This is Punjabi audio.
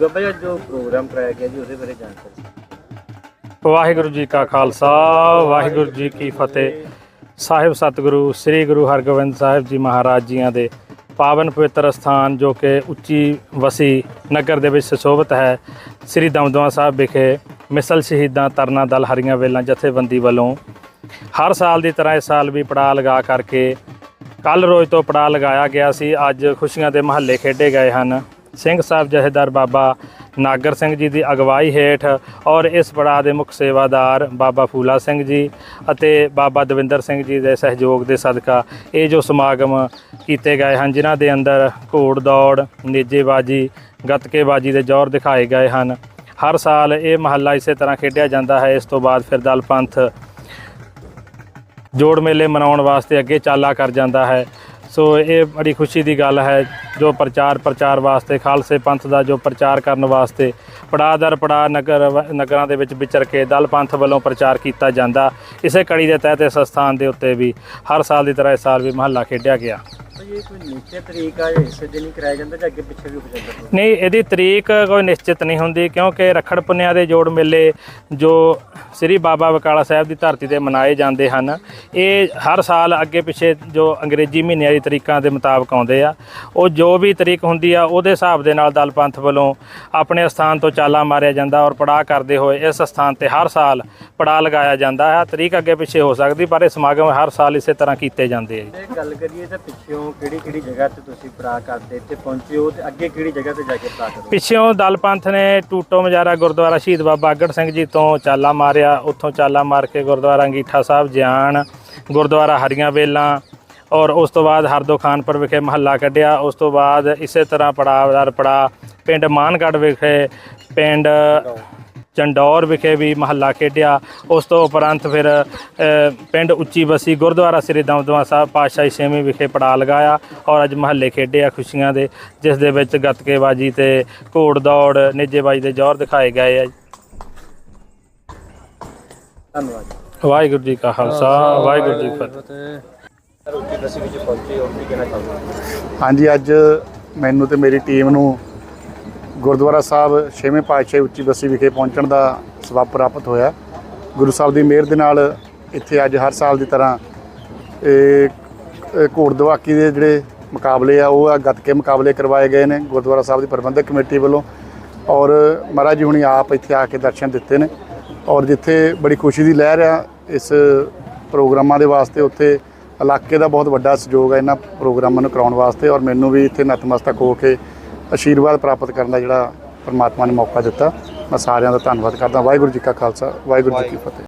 ਬਾਬਾ ਜੀ ਅੱਜ ਜੋ ਪ੍ਰੋਗਰਾਮ ਕਰਾਇਆ ਗਿਆ ਜੀ, ਉਹਦੇ ਬਾਰੇ ਜਾਣਕਾਰੀ। ਵਾਹਿਗੁਰੂ ਜੀ ਕਾ ਖਾਲਸਾ, ਵਾਹਿਗੁਰੂ ਜੀ ਕੀ ਫਤਿਹ। ਸਾਹਿਬ ਸਤਿਗੁਰੂ, ਸ੍ਰੀ ਗੁਰੂ ਹਰਗੋਬਿੰਦ ਸਾਹਿਬ ਜੀ ਮਹਾਰਾਜ ਜੀਆਂ ਦੇ ਪਾਵਨ ਪਵਿੱਤਰ ਸਥਾਨ, ਜੋ ਕਿ ਉੱਚੀ ਵਸੀ ਨਗਰ ਦੇ ਵਿੱਚ ਸੁਸ਼ੋਭਿਤ ਹੈ, ਸ੍ਰੀ ਦਮਦਮਾ ਸਾਹਿਬ ਵਿਖੇ ਮਿਸਲ ਸ਼ਹੀਦਾਂ ਤਰਨਾ ਦਲ ਹਰੀਆਂ ਵੇਲਾਂ ਜਥੇਬੰਦੀ ਵੱਲੋਂ ਹਰ ਸਾਲ ਦੀ ਤਰ੍ਹਾਂ ਇਸ ਸਾਲ ਵੀ ਪੜਾਅ ਲਗਾ ਕਰਕੇ ਕੱਲ ਰੋਜ਼ ਤੋਂ ਪੜਾਅ ਲਗਾਇਆ ਗਿਆ ਸੀ। ਅੱਜ ਖੁਸ਼ੀਆਂ ਦੇ ਮਹੱਲੇ ਖੇਡੇ ਗਏ ਹਨ। ਸਿੰਘ ਸਾਹਿਬ ਜਥੇਦਾਰ ਬਾਬਾ ਨਾਗਰ ਸਿੰਘ ਜੀ ਦੀ ਅਗਵਾਈ ਹੇਠ ਔਰ ਇਸ ਪੜਾਅ ਦੇ ਮੁੱਖ ਸੇਵਾਦਾਰ ਬਾਬਾ ਫੂਲਾ ਸਿੰਘ ਜੀ ਅਤੇ ਬਾਬਾ ਦਵਿੰਦਰ ਸਿੰਘ ਜੀ ਦੇ ਸਹਿਯੋਗ ਦੇ ਸਦਕਾ ਇਹ ਜੋ ਸਮਾਗਮ ਕੀਤੇ ਗਏ ਹਨ, ਜਿਨ੍ਹਾਂ ਦੇ ਅੰਦਰ ਘੋੜ ਦੌੜ, ਨੇਜੇਬਾਜੀ, ਗੱਤਕੇਬਾਜੀ ਦੇ ਜ਼ੋਰ ਦਿਖਾਏ ਗਏ ਹਨ। ਹਰ ਸਾਲ ਇਹ ਮਹੱਲਾ ਇਸੇ ਤਰ੍ਹਾਂ ਖੇਡਿਆ ਜਾਂਦਾ ਹੈ, ਇਸ ਤੋਂ ਬਾਅਦ ਫਿਰ ਦਲ ਪੰਥ ਜੋੜ ਮੇਲੇ ਮਨਾਉਣ ਵਾਸਤੇ ਅੱਗੇ ਚਾਲਾ ਕਰ ਜਾਂਦਾ ਹੈ। ਸੋ ਇਹ ਬੜੀ ਖੁਸ਼ੀ ਦੀ ਗੱਲ ਹੈ ਜੋ ਪ੍ਰਚਾਰ ਪ੍ਰਚਾਰ ਵਾਸਤੇ, ਖਾਲਸੇ ਪੰਥ ਦਾ ਜੋ ਪ੍ਰਚਾਰ ਕਰਨ ਵਾਸਤੇ, ਪੜਾਅ ਦਰ ਪੜਾਅ ਨਗਰ ਵ- ਨਗਰਾਂ ਦੇ ਵਿੱਚ ਵਿਚਰ ਕੇ ਦਲ ਪੰਥ ਵੱਲੋਂ ਪ੍ਰਚਾਰ ਕੀਤਾ ਜਾਂਦਾ। ਇਸੇ ਕੜੀ ਦੇ ਤਹਿਤ ਇਸ ਸਥਾਨ ਦੇ ਉੱਤੇ ਵੀ ਹਰ ਸਾਲ ਦੀ ਤਰ੍ਹਾਂ ਇਸ ਸਾਲ ਵੀ ਮਹੱਲਾ ਖੇਡਿਆ ਗਿਆ। ਭਾਈ ਇਹ ਕੋਈ ਨਿਸ਼ਚਿਤ ਤਰੀਕਾ ਹੈ ਇਸੇ ਦਿਨ ਹੀ ਕਰਾਇਆ ਜਾਂਦਾ ਜਾਂ ਅੱਗੇ ਪਿੱਛੇ ਵੀ ਹੋ ਜਾਂਦਾ? program? ਨਹੀਂ ਇਹਦੀ ਤਰੀਕ ਕੋਈ ਨਿਸ਼ਚਿਤ ਨਹੀਂ ਹੁੰਦੀ ਕਿਉਂਕਿ ਰਖੜ ਪੁੰਨਿਆ ਦੇ ਜੋੜ ਮੇਲੇ ਜੋ ਸ੍ਰੀ ਬਾਬਾ ਬਕਾਲਾ ਸਾਹਿਬ ਦੀ ਧਰਤੀ ਤੇ ਮਨਾਏ ਜਾਂਦੇ ਹਨ ਇਹ ਹਰ ਸਾਲ ਅੱਗੇ ਪਿੱਛੇ ਜੋ ਅੰਗਰੇਜ਼ੀ ਮਹੀਨਿਆਂ ਦੀ ਤਰੀਕਾਂ ਦੇ ਮੁਤਾਬਕ ਆਉਂਦੇ ਆ। ਉਹ ਜੋ ਵੀ ਤਰੀਕ ਹੁੰਦੀ ਆ ਉਹਦੇ ਹਿਸਾਬ ਦੇ ਨਾਲ ਦਲ ਪੰਥ ਵੱਲੋਂ ਆਪਣੇ ਸਥਾਨ ਤੋਂ ਚਾਲਾ ਮਾਰਿਆ ਜਾਂਦਾ ਔਰ ਪੜਾਅ ਕਰਦੇ ਹੋਏ ਇਸ ਸਥਾਨ ਤੇ ਹਰ ਸਾਲ ਪੜਾਅ ਲਗਾਇਆ ਜਾਂਦਾ ਹੈ। ਤਰੀਕ ਅੱਗੇ ਪਿੱਛੇ ਹੋ ਸਕਦੀ ਪਰ ਇਹ ਸਮਾਗਮ ਹਰ ਸਾਲ ਇਸੇ ਤਰ੍ਹਾਂ ਕੀਤੇ ਜਾਂਦੇ ਆ ਜੇ। ਗੱਲ ਕਰੀਏ ਤਾਂ ਪਿੱਛੋਂ ਕਿਹੜੀ ਕਿਹੜੀ ਜਗ੍ਹਾ ਤੇ ਤੁਸੀਂ ਪੜਾ ਕਰਦੇ, ਇੱਥੇ ਪਹੁੰਚੇ ਹੋ ਤੇ ਅੱਗੇ ਕਿਹੜੀ ਜਗ੍ਹਾ ਤੇ ਜਾ ਕੇ ਪੜਾ ਕਰੋ ਪਿੱਛੋਂ ਦਲ ਪੰਥ ਨੇ ਟੂਟੋ ਮਜਾਰਾ ਗੁਰਦੁਆਰਾ ਸ਼ਹੀਦ ਬਾਬਾ ਅਗੜ ਸਿੰਘ ਜੀ ਤੋਂ ਚਾਲਾ ਮਾਰਿਆ, ਉੱਥੋਂ ਚਾਲਾ ਮਾਰ ਕੇ ਗੁਰਦੁਆਰਾ ਅੰਗੀਠਾ ਸਾਹਿਬ ਜਿਆਣ ਗੁਰਦੁਆਰਾ ਹਰੀਆਂ ਵੇਲਾਂ ਔਰ ਉਸ ਤੋਂ ਬਾਅਦ ਹਰਦੋ ਖਾਨਪੁਰ ਵਿਖੇ ਮਹੱਲਾ ਕੱਢਿਆ, ਉਸ ਤੋਂ ਬਾਅਦ ਇਸੇ ਤਰ੍ਹਾਂ ਪੜਾਅ ਪੜਾ ਪਿੰਡ ਮਾਨਗੜ੍ਹ ਵਿਖੇ ਪਿੰਡ ਚੰਡੌਰ ਵਿਖੇ ਵੀ ਮਹੱਲਾ ਖੇਡਿਆ। ਉਸ ਤੋਂ ਉਪਰੰਤ ਫਿਰ ਪਿੰਡ ਉੱਚੀ ਬਸੀ ਗੁਰਦੁਆਰਾ ਸ੍ਰੀ ਦਮਦਮਾ ਸਾਹਿਬ ਪਾਤਸ਼ਾਹੀ ਛੇਵੀਂ ਵਿਖੇ ਪੜਾ ਲਗਾਇਆ ਔਰ ਅੱਜ ਮਹੱਲੇ ਖੇਡੇ ਆ ਖੁਸ਼ੀਆਂ ਦੇ ਜਿਸ ਦੇ ਵਿੱਚ ਗੱਤਕੇਬਾਜੀ ਤੇ ਘੋੜ ਦੌੜ ਨੇਜੇਬਾਜੀ ਦੇ ਜੌਹਰ ਦਿਖਾਏ ਗਏ ਆ। ਧੰਨਵਾਦ। ਵਾਹਿਗੁਰੂ ਜੀ ਕਾ ਖਾਲਸਾ ਵਾਹਿਗੁਰੂ ਜੀ ਕੀ ਫਤਿਹ। ਹਾਂਜੀ ਅੱਜ ਮੈਨੂੰ ਤੇ ਮੇਰੀ ਟੀਮ ਨੂੰ ਗੁਰਦੁਆਰਾ ਸਾਹਿਬ ਛੇਵੇਂ ਪਾਤਸ਼ਾਹੀ ਉੱਚੀ ਬਸੀ ਵਿਖੇ ਪਹੁੰਚਣ ਦਾ ਸਬਬ ਪ੍ਰਾਪਤ ਹੋਇਆ। ਗੁਰੂ ਸਾਹਿਬ ਦੀ ਮਿਹਰ ਦੇ ਨਾਲ ਇੱਥੇ ਅੱਜ ਹਰ ਸਾਲ ਦੀ ਤਰ੍ਹਾਂ ਇਹ ਘੋੜ ਦਵਾਕੀ ਦੇ ਜਿਹੜੇ ਮੁਕਾਬਲੇ ਆ, ਉਹ ਆ ਗੱਤਕੇ ਮੁਕਾਬਲੇ ਕਰਵਾਏ ਗਏ ਨੇ ਗੁਰਦੁਆਰਾ ਸਾਹਿਬ ਦੀ ਪ੍ਰਬੰਧਕ ਕਮੇਟੀ ਵੱਲੋਂ। ਔਰ ਮਹਾਰਾਜ ਜੀ ਹੁਣੀ ਆਪ ਇੱਥੇ ਆ ਕੇ ਦਰਸ਼ਨ ਦਿੱਤੇ ਨੇ। ਔਰ ਜਿੱਥੇ ਬੜੀ ਖੁਸ਼ੀ ਦੀ ਲਹਿਰ ਆ, ਇਸ ਪ੍ਰੋਗਰਾਮਾਂ ਦੇ ਵਾਸਤੇ ਉੱਥੇ ਇਲਾਕੇ ਦਾ ਬਹੁਤ ਵੱਡਾ ਸਹਿਯੋਗ ਹੈ ਇਹਨਾਂ ਪ੍ਰੋਗਰਾਮਾਂ ਨੂੰ ਕਰਾਉਣ ਵਾਸਤੇ। ਔਰ ਮੈਨੂੰ ਵੀ ਇੱਥੇ ਨਤਮਸਤਕ ਹੋ ਕੇ ਆਸ਼ੀਰਵਾਦ ਪ੍ਰਾਪਤ ਕਰਨ ਦਾ ਜਿਹੜਾ ਪਰਮਾਤਮਾ ਨੇ ਮੌਕਾ ਦਿੱਤਾ। ਮੈਂ ਸਾਰਿਆਂ ਦਾ ਧੰਨਵਾਦ ਕਰਦਾ। ਵਾਹਿਗੁਰੂ ਜੀ ਕਾ ਖਾਲਸਾ, ਵਾਹਿਗੁਰੂ ਜੀ ਕੀ ਫਤਿਹ।